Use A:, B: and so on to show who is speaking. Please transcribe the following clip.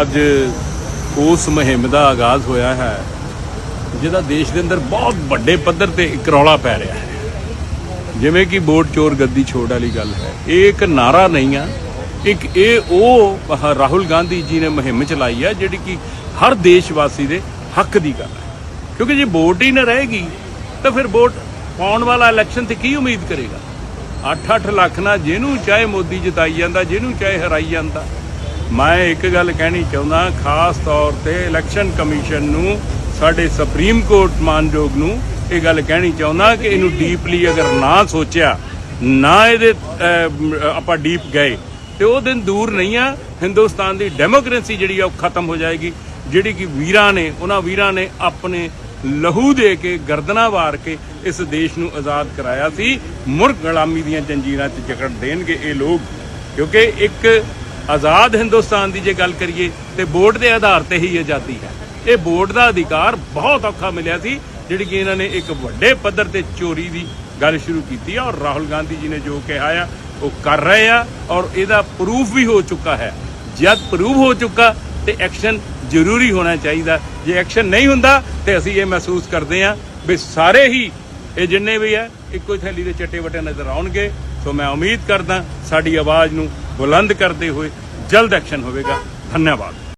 A: ਅੱਜ ਉਸ ਮੁਹਿੰਮ ਦਾ ਆਗਾਜ਼ ਹੋਇਆ ਹੈ, ਜਿਹਦਾ ਦੇਸ਼ ਦੇ ਅੰਦਰ ਬਹੁਤ ਵੱਡੇ ਪੱਧਰ ਤੇ ਇੱਕ ਰੌਲਾ ਪੈ ਰਿਹਾ ਹੈ। ਜਿਵੇਂ ਕਿ ਵੋਟ ਚੋਰ ਗੱਦੀ ਛੋੜ ਵਾਲੀ ਗੱਲ ਹੈ। ਇਹ ਇੱਕ ਨਾਰਾ ਨਹੀਂ ਆ। ਇੱਕ ਇਹ ਉਹ ਰਾਹੁਲ ਗਾਂਧੀ ਜੀ ਨੇ ਮੁਹਿੰਮ ਚਲਾਈ ਹੈ ਜਿਹੜੀ ਕਿ ਹਰ ਦੇਸ਼ ਵਾਸੀ ਦੇ ਹੱਕ ਦੀ ਗੱਲ ਹੈ। ਕਿਉਂਕਿ ਜੇ ਵੋਟ ਹੀ ਨਾ ਰਹੇਗੀ, ਤਾਂ ਫਿਰ ਵੋਟ ਆਉਣ ਵਾਲਾ ਇਲੈਕਸ਼ਨ ਤੇ ਕੀ ਉਮੀਦ ਕਰੇਗਾ? 8-8 ਲੱਖ ਨਾਲ ਜਿਹਨੂੰ ਚਾਹੇ ਮੋਦੀ ਜਿਤਾਈ ਜਾਂਦਾ, ਜਿਹਨੂੰ ਚਾਹੇ ਹਰਾਈ ਜਾਂਦਾ ਮੈਂ ਇੱਕ ਗੱਲ ਕਹਿਣੀ ਚਾਹੁੰਦਾ, ਖਾਸ ਤੌਰ ਤੇ ਇਲੈਕਸ਼ਨ ਕਮਿਸ਼ਨ ਨੂੰ, ਸਾਡੇ ਸੁਪਰੀਮ ਕੋਰਟ ਮਾਨਯੋਗ ਨੂੰ ਇਹ ਗੱਲ ਕਹਿਣੀ ਚਾਹੁੰਦਾ ਕਿ ਇਹਨੂੰ ਡੀਪਲੀ ਅਗਰ ਨਾ ਸੋਚਿਆ, ਨਾ ਇਹਦੇ ਆਪਾਂ ਡੀਪ ਗਏ, ਤੇ ਉਹ ਦਿਨ ਦੂਰ ਨਹੀਂ ਆ, ਹਿੰਦੁਸਤਾਨ ਦੀ ਡੈਮੋਕ੍ਰੇਸੀ ਜਿਹੜੀ ਆ ਉਹ ਖਤਮ ਹੋ ਜਾਏਗੀ, ਜਿਹੜੀ ਕਿ ਵੀਰਾਂ ਨੇ, ਉਹਨਾਂ ਵੀਰਾਂ ਨੇ ਆਪਣੇ ਲਹੂ ਦੇ ਕੇ, ਗਰਦਨਾ ਵਾਰ ਕੇ ਇਸ ਦੇਸ਼ ਨੂੰ ਆਜ਼ਾਦ ਕਰਾਇਆ ਸੀ ਮੁੜ ਗੁਲਾਮੀ ਦੀਆਂ ਜੰਜੀਰਾਂ 'ਚ ਜਕੜ ਦੇਣਗੇ ਇਹ ਲੋਕ, ਕਿਉਂਕਿ ਇੱਕ ਆਜ਼ਾਦ ਹਿੰਦੁਸਤਾਨ ਦੀ ਜੇ ਗੱਲ ਕਰੀਏ ਤੇ ਵੋਟ ਦੇ ਆਧਾਰ ਤੇ ਹੀ ਆਜ਼ਾਦੀ ਹੈ। ਇਹ ਵੋਟ ਦਾ ਅਧਿਕਾਰ ਬਹੁਤ ਔਖਾ ਮਿਲਿਆ ਸੀ, ਜਿਹੜੀ ਕਿ ਇਹਨਾਂ ਨੇ ਇੱਕ ਵੱਡੇ ਪੱਧਰ ਤੇ ਚੋਰੀ ਦੀ ਗੱਲ ਸ਼ੁਰੂ ਕੀਤੀ ਆ ਔਰ ਰਾਹੁਲ ਗਾਂਧੀ ਜੀ ਨੇ ਜੋ ਕਿਹਾ ਆ, ਉਹ ਕਰ ਰਹੇ ਆ ਔਰ ਇਹਦਾ ਪ੍ਰੂਫ ਵੀ ਹੋ ਚੁੱਕਾ ਹੈ। ਜਦ ਪ੍ਰੂਫ ਹੋ ਚੁੱਕਾ ਤੇ ਐਕਸ਼ਨ ਜ਼ਰੂਰੀ ਹੋਣਾ ਚਾਹੀਦਾ। ਜੇ ਐਕਸ਼ਨ ਨਹੀਂ ਹੁੰਦਾ ਤੇ ਅਸੀਂ ਇਹ ਮਹਿਸੂਸ ਕਰਦੇ ਆ ਵੀ ਸਾਰੇ ਹੀ ਇਹ ਜਿੰਨੇ ਵੀ ਆ, ਇੱਕੋ ਥੈਲੀ ਦੇ ਚੱਟੇ ਵਟੇ ਨਜ਼ਰ ਆਉਣਗੇ। ਸੋ ਮੈਂ ਉਮੀਦ ਕਰਦਾ ਸਾਡੀ ਆਵਾਜ਼ ਨੂੰ ਬੁਲੰਦ ਕਰਦੇ ਹੋਏ ਜਲਦ ਐਕਸ਼ਨ ਹੋਵੇਗਾ। ਧੰਨਵਾਦ।